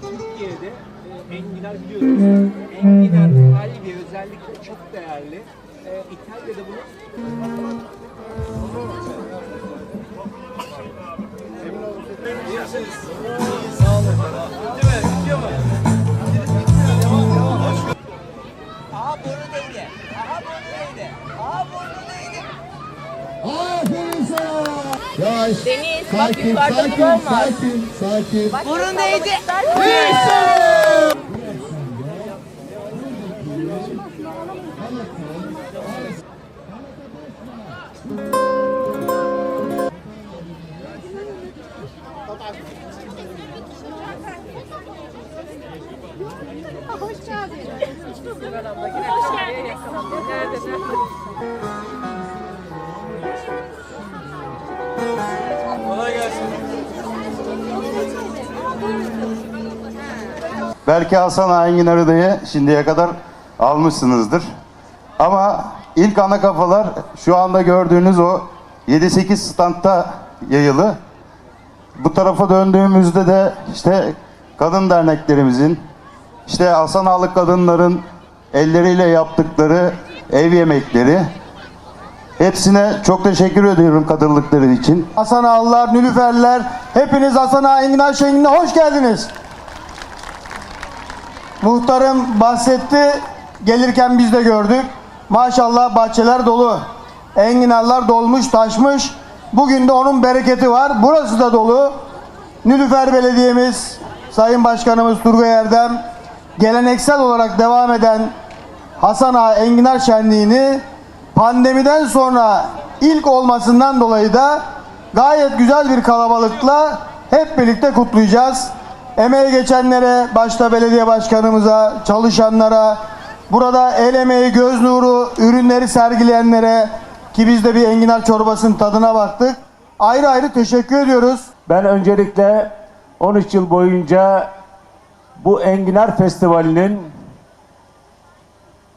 Türkiye'de e, enginar biliyorsunuz. Enginar kalbi özellikle çok değerli. E, İtalya'da bunu Aha burnu değdi. Aha burnu değdi. Aha burnu değdi. Aferin sana. Yavaş. Deniz, bak sakin, yukarıda sakin, bu olmaz. sakin, sakin. Burun değdi. Hoş geldin. Belki Hasan Ağa Engin Arıda'yı şimdiye kadar almışsınızdır. Ama ilk ana kafalar şu anda gördüğünüz o 7-8 standta yayılı. Bu tarafa döndüğümüzde de işte kadın derneklerimizin, işte Hasan Ağalık kadınların elleriyle yaptıkları ev yemekleri. Hepsine çok teşekkür ediyorum kadınlıkları için. Hasan Ağalılar, Nülüferler, hepiniz Hasan Ağa Engin Şengin'e hoş geldiniz. Muhtarım bahsetti, gelirken biz de gördük. Maşallah bahçeler dolu. Enginarlar dolmuş, taşmış. Bugün de onun bereketi var. Burası da dolu. Nülüfer Belediye'miz, Sayın Başkanımız Turgay Erdem, geleneksel olarak devam eden Hasan Ağa Enginar Şenliği'ni pandemiden sonra ilk olmasından dolayı da gayet güzel bir kalabalıkla hep birlikte kutlayacağız. Emeği geçenlere, başta belediye başkanımıza, çalışanlara, burada el emeği, göz nuru, ürünleri sergileyenlere ki biz de bir enginar çorbasının tadına baktık. Ayrı ayrı teşekkür ediyoruz. Ben öncelikle 13 yıl boyunca bu Enginar Festivali'nin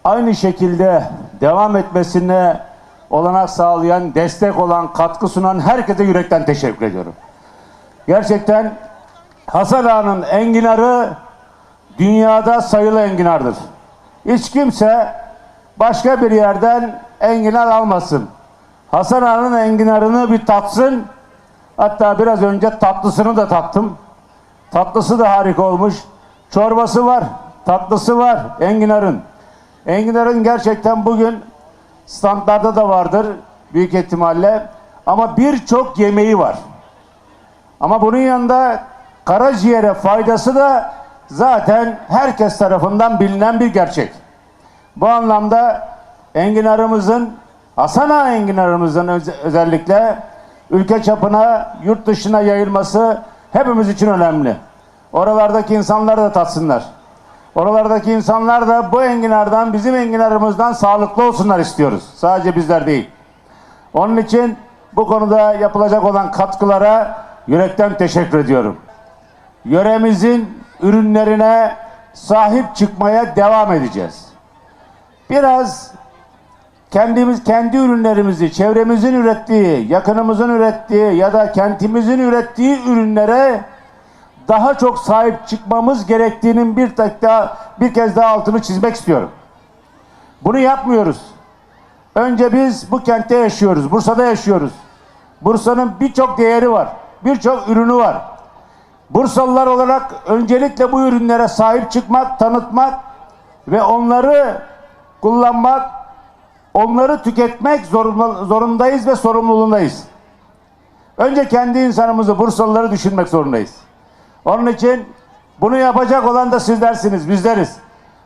aynı şekilde devam etmesine olanak sağlayan, destek olan, katkı sunan herkese yürekten teşekkür ediyorum. Gerçekten Hasan Ağa'nın enginarı dünyada sayılı enginardır. Hiç kimse başka bir yerden enginar almasın. Hasan Ağa'nın enginarını bir tatsın. Hatta biraz önce tatlısını da tattım. Tatlısı da harika olmuş. Çorbası var, tatlısı var enginarın. Enginarın gerçekten bugün standlarda da vardır büyük ihtimalle. Ama birçok yemeği var. Ama bunun yanında karaciğere faydası da zaten herkes tarafından bilinen bir gerçek. Bu anlamda enginarımızın, Hasan Ağa enginarımızın öz- özellikle ülke çapına, yurt dışına yayılması hepimiz için önemli. Oralardaki insanlar da tatsınlar. Oralardaki insanlar da bu enginardan, bizim enginarımızdan sağlıklı olsunlar istiyoruz. Sadece bizler değil. Onun için bu konuda yapılacak olan katkılara yürekten teşekkür ediyorum. Yöremizin ürünlerine sahip çıkmaya devam edeceğiz. Biraz kendimiz kendi ürünlerimizi, çevremizin ürettiği, yakınımızın ürettiği ya da kentimizin ürettiği ürünlere daha çok sahip çıkmamız gerektiğinin bir tek daha bir kez daha altını çizmek istiyorum. Bunu yapmıyoruz. Önce biz bu kentte yaşıyoruz, Bursa'da yaşıyoruz. Bursa'nın birçok değeri var, birçok ürünü var. Bursalılar olarak öncelikle bu ürünlere sahip çıkmak, tanıtmak ve onları kullanmak, onları tüketmek zorunda- zorundayız ve sorumluluğundayız. Önce kendi insanımızı, Bursalıları düşünmek zorundayız. Onun için bunu yapacak olan da sizlersiniz, bizleriz.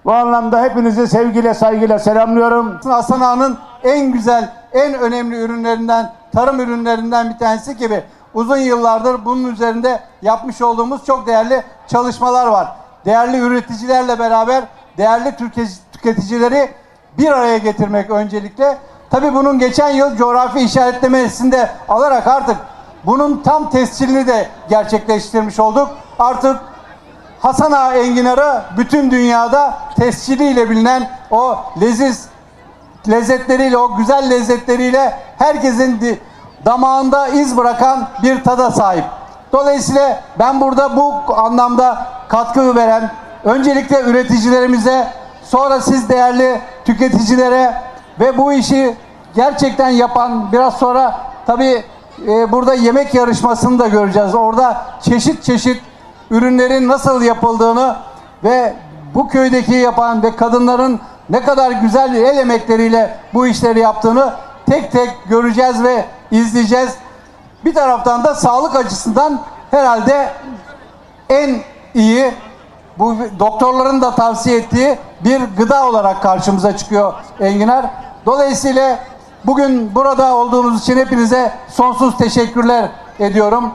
Bu anlamda hepinizi sevgiyle, saygıyla selamlıyorum. Hasan Ağa'nın en güzel, en önemli ürünlerinden, tarım ürünlerinden bir tanesi gibi uzun yıllardır bunun üzerinde yapmış olduğumuz çok değerli çalışmalar var. Değerli üreticilerle beraber değerli tüketici- tüketicileri bir araya getirmek öncelikle. Tabii bunun geçen yıl coğrafi işaretlemesini de alarak artık bunun tam tescilini de gerçekleştirmiş olduk. Artık Hasan Ağa enginarı bütün dünyada tesciliyle bilinen o leziz lezzetleriyle, o güzel lezzetleriyle herkesin damağında iz bırakan bir tada sahip. Dolayısıyla ben burada bu anlamda katkı veren öncelikle üreticilerimize, sonra siz değerli tüketicilere ve bu işi gerçekten yapan biraz sonra tabii e, burada yemek yarışmasını da göreceğiz. Orada çeşit çeşit ürünlerin nasıl yapıldığını ve bu köydeki yapan ve kadınların ne kadar güzel el emekleriyle bu işleri yaptığını tek tek göreceğiz ve izleyeceğiz. Bir taraftan da sağlık açısından herhalde en iyi bu doktorların da tavsiye ettiği bir gıda olarak karşımıza çıkıyor enginar. Dolayısıyla bugün burada olduğunuz için hepinize sonsuz teşekkürler ediyorum.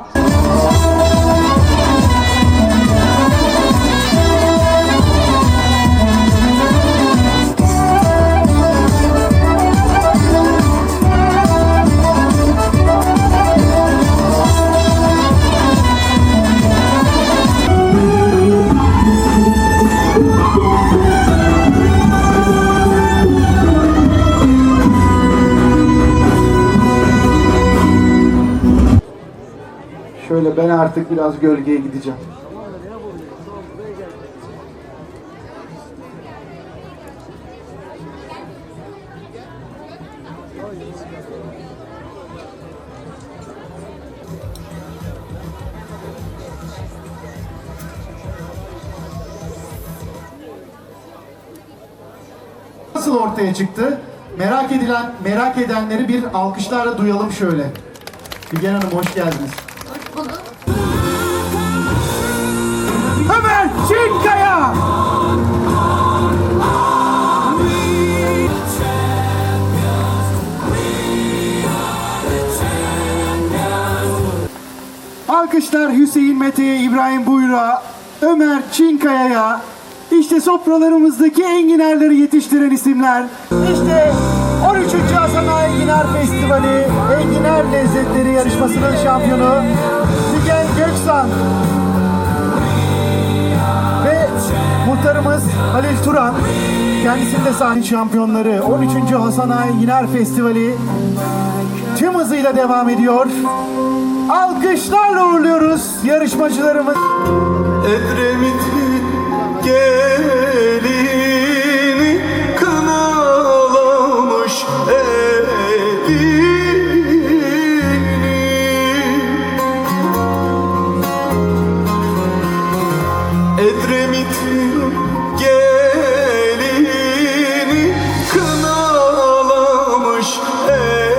Ben artık biraz gölgeye gideceğim. nasıl ortaya çıktı? Merak edilen, merak edenleri bir alkışlarla duyalım şöyle. Figen Hanım hoş geldiniz. Ömer Çinkaya! Alkışlar Hüseyin Mete'ye, İbrahim Buyur'a, Ömer Çinkaya'ya, işte sofralarımızdaki enginarları yetiştiren isimler. İşte 13. Hasan Ağa Enginar Festivali Enginar Lezzetleri yarışmasının şampiyonu Figen Göksan muhtarımız Halil Turan Kendisinde sahne şampiyonları 13. Hasan Ağa Enginar Festivali tüm hızıyla devam ediyor. Alkışlarla uğurluyoruz yarışmacılarımız. Edremit'in gelini kınalamış evini